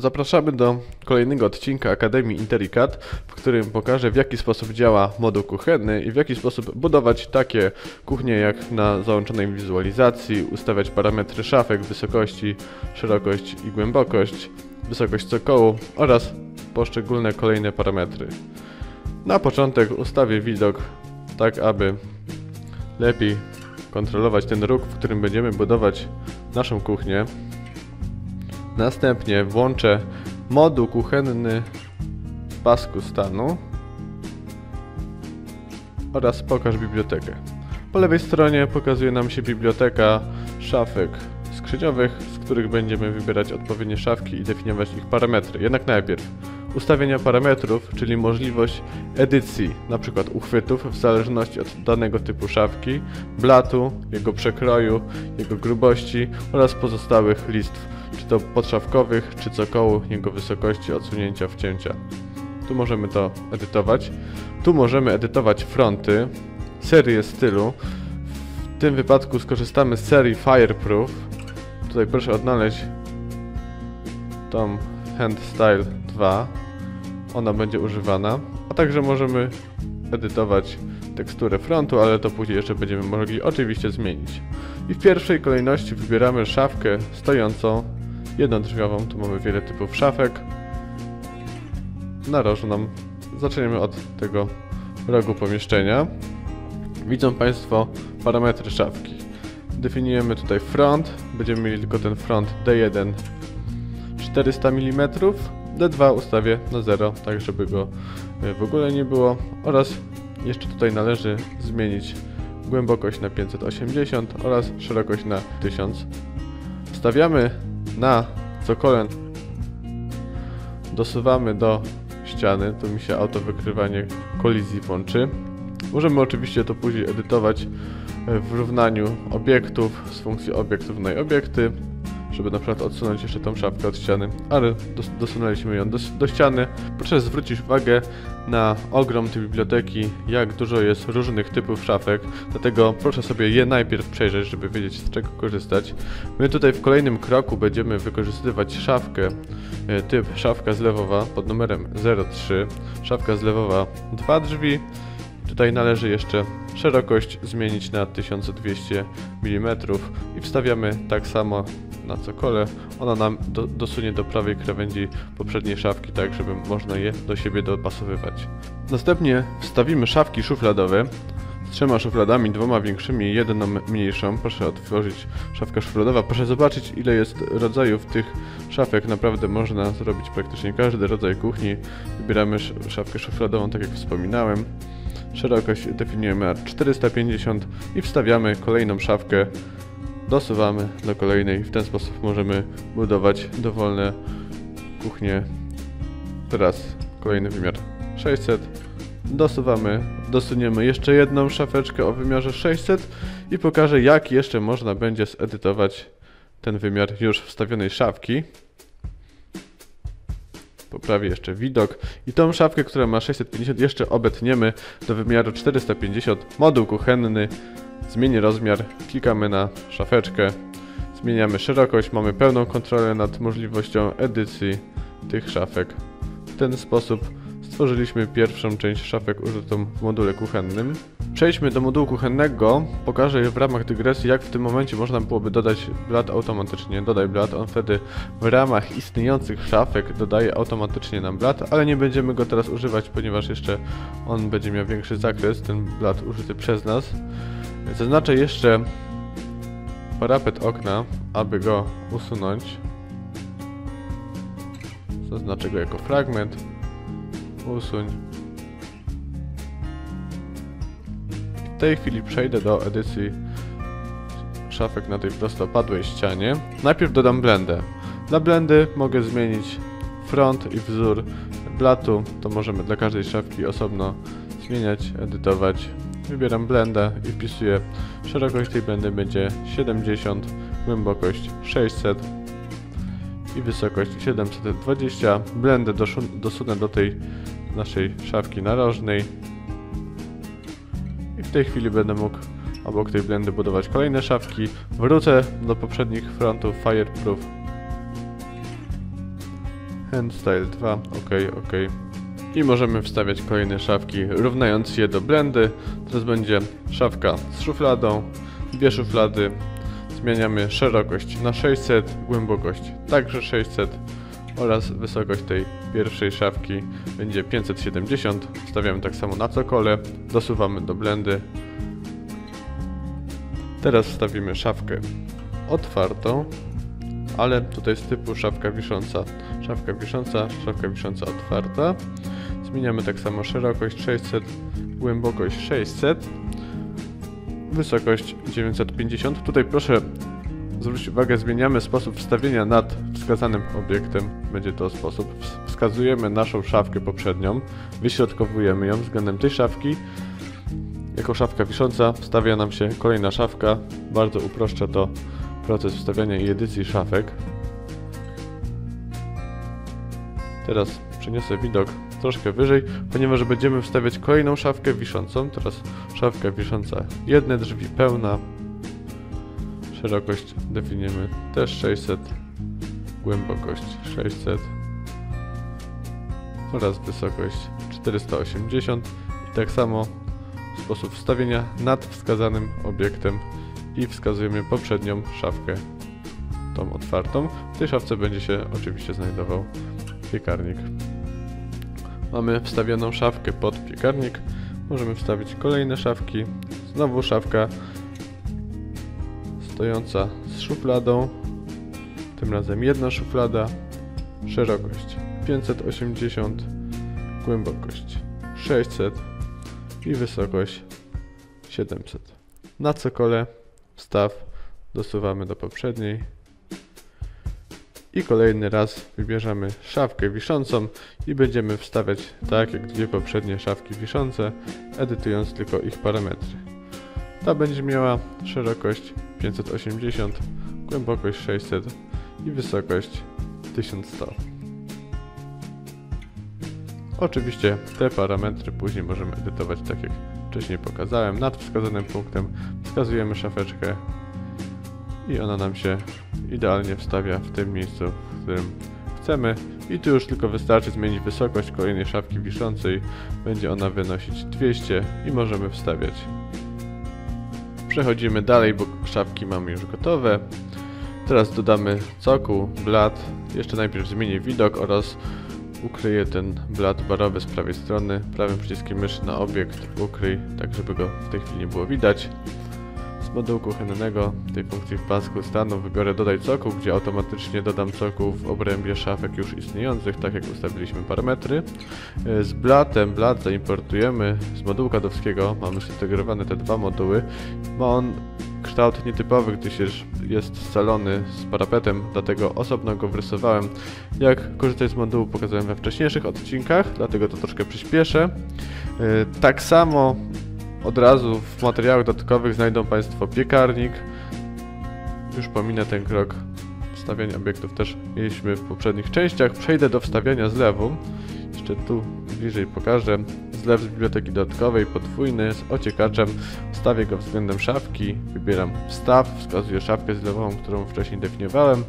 Zapraszamy do kolejnego odcinka Akademii Intericat, w którym pokażę w jaki sposób działa moduł kuchenny i w jaki sposób budować takie kuchnie jak na załączonej wizualizacji, ustawiać parametry szafek, wysokości, szerokość i głębokość, wysokość cokołu oraz poszczególne kolejne parametry. Na początek ustawię widok tak, aby lepiej kontrolować ten róg, w którym będziemy budować naszą kuchnię. Następnie włączę moduł kuchenny w pasku stanu oraz pokaż bibliotekę. Po lewej stronie pokazuje nam się biblioteka szafek skrzydziowych, z których będziemy wybierać odpowiednie szafki i definiować ich parametry. Jednak najpierw ustawienia parametrów, czyli możliwość edycji, np. uchwytów w zależności od danego typu szafki, blatu, jego przekroju, jego grubości oraz pozostałych listw, czy to podszafkowych, czy cokołu, jego wysokości, odsunięcia, wcięcia. Tu możemy to edytować. Tu możemy edytować fronty, serię stylu. W tym wypadku skorzystamy z serii Fireproof. Tutaj proszę odnaleźć tą Hand Style 2. Ona będzie używana. A także możemy edytować teksturę frontu, ale to później jeszcze będziemy mogli oczywiście zmienić. I w pierwszej kolejności wybieramy szafkę stojącą, jednodrzwiową. Tu mamy wiele typów szafek. Narożną. Zaczniemy od tego rogu pomieszczenia. Widzą Państwo parametry szafki. Definiujemy tutaj front. Będziemy mieli tylko ten front D1 400 mm. D2 ustawię na 0, tak żeby go e, w ogóle nie było. Oraz jeszcze tutaj należy zmienić głębokość na 580 oraz szerokość na 1000. Wstawiamy na cokolen, dosuwamy do ściany, tu mi się auto wykrywanie kolizji włączy. Możemy oczywiście to później edytować w równaniu obiektów z funkcji obiektów no i obiekty, żeby na przykład odsunąć jeszcze tą szafkę od ściany, ale dos dosunęliśmy ją do, do ściany. Proszę zwrócić uwagę na ogrom tej biblioteki, jak dużo jest różnych typów szafek, dlatego proszę sobie je najpierw przejrzeć, żeby wiedzieć z czego korzystać. My tutaj w kolejnym kroku będziemy wykorzystywać szafkę e, typ szafka zlewowa pod numerem 03, szafka zlewowa 2 drzwi, Tutaj należy jeszcze szerokość zmienić na 1200 mm i wstawiamy tak samo na cokole. Ona nam do, dosunie do prawej krawędzi poprzedniej szafki, tak żeby można je do siebie dopasowywać. Następnie wstawimy szafki szufladowe z trzema szufladami, dwoma większymi i jedną mniejszą. Proszę otworzyć szafkę szufladowa. Proszę zobaczyć ile jest rodzajów tych szafek. Naprawdę można zrobić praktycznie każdy rodzaj kuchni. Wybieramy szafkę szufladową, tak jak wspominałem. Szerokość definiujemy na 450 i wstawiamy kolejną szafkę. Dosuwamy do kolejnej. W ten sposób możemy budować dowolne kuchnie. Teraz kolejny wymiar 600. Dosuwamy, dosuniemy jeszcze jedną szafeczkę o wymiarze 600 i pokażę jak jeszcze można będzie zedytować ten wymiar już wstawionej szafki poprawię jeszcze widok i tą szafkę, która ma 650 jeszcze obetniemy do wymiaru 450 moduł kuchenny zmieni rozmiar, klikamy na szafeczkę zmieniamy szerokość, mamy pełną kontrolę nad możliwością edycji tych szafek w ten sposób stworzyliśmy pierwszą część szafek użytą w module kuchennym. Przejdźmy do modułu kuchennego. Pokażę w ramach dygresji, jak w tym momencie można byłoby dodać blat automatycznie. Dodaj blat, on wtedy w ramach istniejących szafek dodaje automatycznie nam blat, ale nie będziemy go teraz używać, ponieważ jeszcze on będzie miał większy zakres, ten blat użyty przez nas. Zaznaczę jeszcze parapet okna, aby go usunąć. Zaznaczę go jako fragment. Usuń. W tej chwili przejdę do edycji szafek na tej prostopadłej ścianie. Najpierw dodam blendę. Dla blendy mogę zmienić front i wzór blatu. To możemy dla każdej szafki osobno zmieniać, edytować. Wybieram blendę i wpisuję szerokość tej blendy będzie 70, głębokość 600 i wysokość 720. Blendę dosunę do tej naszej szafki narożnej. I w tej chwili będę mógł obok tej blendy budować kolejne szafki. Wrócę do poprzednich frontów Fireproof. Handstyle 2, ok, ok. I możemy wstawiać kolejne szafki, równając je do blendy. Teraz będzie szafka z szufladą, dwie szuflady. Zmieniamy szerokość na 600, głębokość także 600 oraz wysokość tej pierwszej szafki będzie 570. Wstawiamy tak samo na cokole, dosuwamy do blendy. Teraz wstawimy szafkę otwartą, ale tutaj z typu szafka wisząca, szafka wisząca, szafka wisząca otwarta. Zmieniamy tak samo szerokość 600, głębokość 600, wysokość 950. Tutaj proszę zwrócić uwagę, zmieniamy sposób wstawienia nad wskazanym obiektem. Będzie to sposób. Wskazujemy naszą szafkę poprzednią, wyśrodkowujemy ją względem tej szafki. Jako szafka wisząca wstawia nam się kolejna szafka. Bardzo uproszcza to proces wstawiania i edycji szafek. Teraz przeniosę widok troszkę wyżej, ponieważ będziemy wstawiać kolejną szafkę wiszącą. Teraz szafka wisząca, jedne drzwi pełna. Szerokość definiujemy też 600, głębokość 600 oraz wysokość 480 i tak samo sposób wstawienia nad wskazanym obiektem i wskazujemy poprzednią szafkę, tą otwartą. W tej szafce będzie się oczywiście znajdował piekarnik. Mamy wstawioną szafkę pod piekarnik. Możemy wstawić kolejne szafki. Znowu szafka stojąca z szufladą. Tym razem jedna szuflada. Szerokość 580, głębokość 600 i wysokość 700. Na cokole wstaw dosuwamy do poprzedniej i kolejny raz wybierzemy szafkę wiszącą i będziemy wstawiać tak jak dwie poprzednie szafki wiszące, edytując tylko ich parametry. Ta będzie miała szerokość 580, głębokość 600 i wysokość 1100. Oczywiście te parametry później możemy edytować tak jak wcześniej pokazałem. Nad wskazanym punktem wskazujemy szafeczkę i ona nam się idealnie wstawia w tym miejscu, w którym chcemy. I tu już tylko wystarczy zmienić wysokość kolejnej szafki wiszącej. Będzie ona wynosić 200 i możemy wstawiać. Przechodzimy dalej, bo szafki mamy już gotowe. Teraz dodamy cokół, blat. Jeszcze najpierw zmienię widok oraz ukryję ten blat barowy z prawej strony. Prawym przyciskiem myszy na obiekt ukryj, tak żeby go w tej chwili nie było widać. Z modułu kuchennego, tej funkcji w pasku stanu wybiorę dodaj cokół, gdzie automatycznie dodam cokół w obrębie szafek już istniejących, tak jak ustawiliśmy parametry. E, z blatem, blat zaimportujemy z modułu kadowskiego, mamy zintegrowane te dwa moduły. Ma on kształt nietypowy, gdyż jest scalony z parapetem, dlatego osobno go wrysowałem. Jak korzystać z modułu pokazałem we wcześniejszych odcinkach, dlatego to troszkę przyspieszę. E, tak samo od razu w materiałach dodatkowych znajdą Państwo piekarnik. Już pominę ten krok wstawiania obiektów też mieliśmy w poprzednich częściach. Przejdę do wstawiania zlewu. Jeszcze tu bliżej pokażę. Zlew z biblioteki dodatkowej, podwójny, z ociekaczem. Wstawię go względem szafki. Wybieram wstaw, wskazuję szafkę zlewową, którą wcześniej definiowałem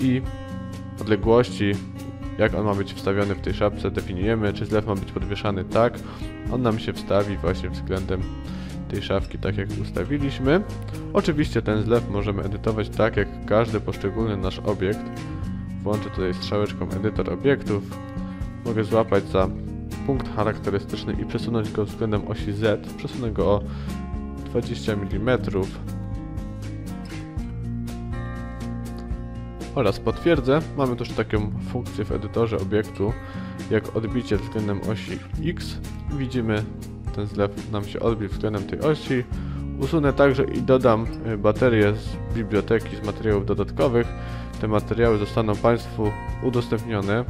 i odległości jak on ma być wstawiony w tej szapce, definiujemy, czy zlew ma być podwieszany tak, on nam się wstawi właśnie względem tej szafki, tak jak ustawiliśmy. Oczywiście ten zlew możemy edytować tak, jak każdy poszczególny nasz obiekt. Włączę tutaj strzałeczką edytor obiektów. Mogę złapać za punkt charakterystyczny i przesunąć go względem osi Z. Przesunę go o 20 mm oraz potwierdzę. Mamy też taką funkcję w edytorze obiektu, jak odbicie względem osi X. Widzimy, ten zlew nam się odbił względem tej osi. Usunę także i dodam y, baterię z biblioteki, z materiałów dodatkowych. Te materiały zostaną Państwu udostępnione.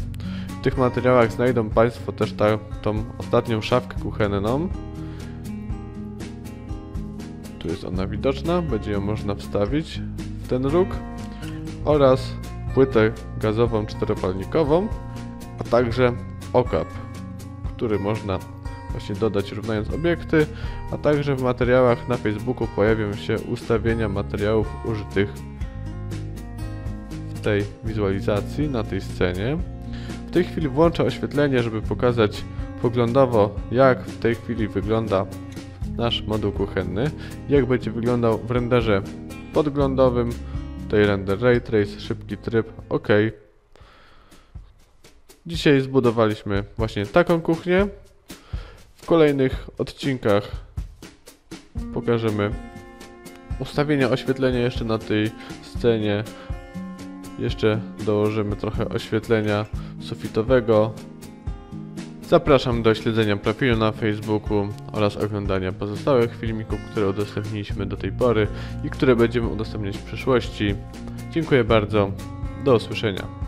W tych materiałach znajdą Państwo też ta, tą ostatnią szafkę kuchenną. Tu jest ona widoczna, będzie ją można wstawić w ten róg oraz płytę gazową czteropalnikową, a także okap, który można właśnie dodać równając obiekty, a także w materiałach na Facebooku pojawią się ustawienia materiałów użytych w tej wizualizacji, na tej scenie. W tej chwili włączę oświetlenie, żeby pokazać poglądowo, jak w tej chwili wygląda nasz moduł kuchenny, jak będzie wyglądał w renderze podglądowym, tutaj render ray trace, szybki tryb, ok. Dzisiaj zbudowaliśmy właśnie taką kuchnię. W kolejnych odcinkach pokażemy ustawienia oświetlenia jeszcze na tej scenie. Jeszcze dołożymy trochę oświetlenia sufitowego. Zapraszam do śledzenia profilu na Facebooku oraz oglądania pozostałych filmików, które udostępniliśmy do tej pory i które będziemy udostępniać w przyszłości. Dziękuję bardzo. Do usłyszenia.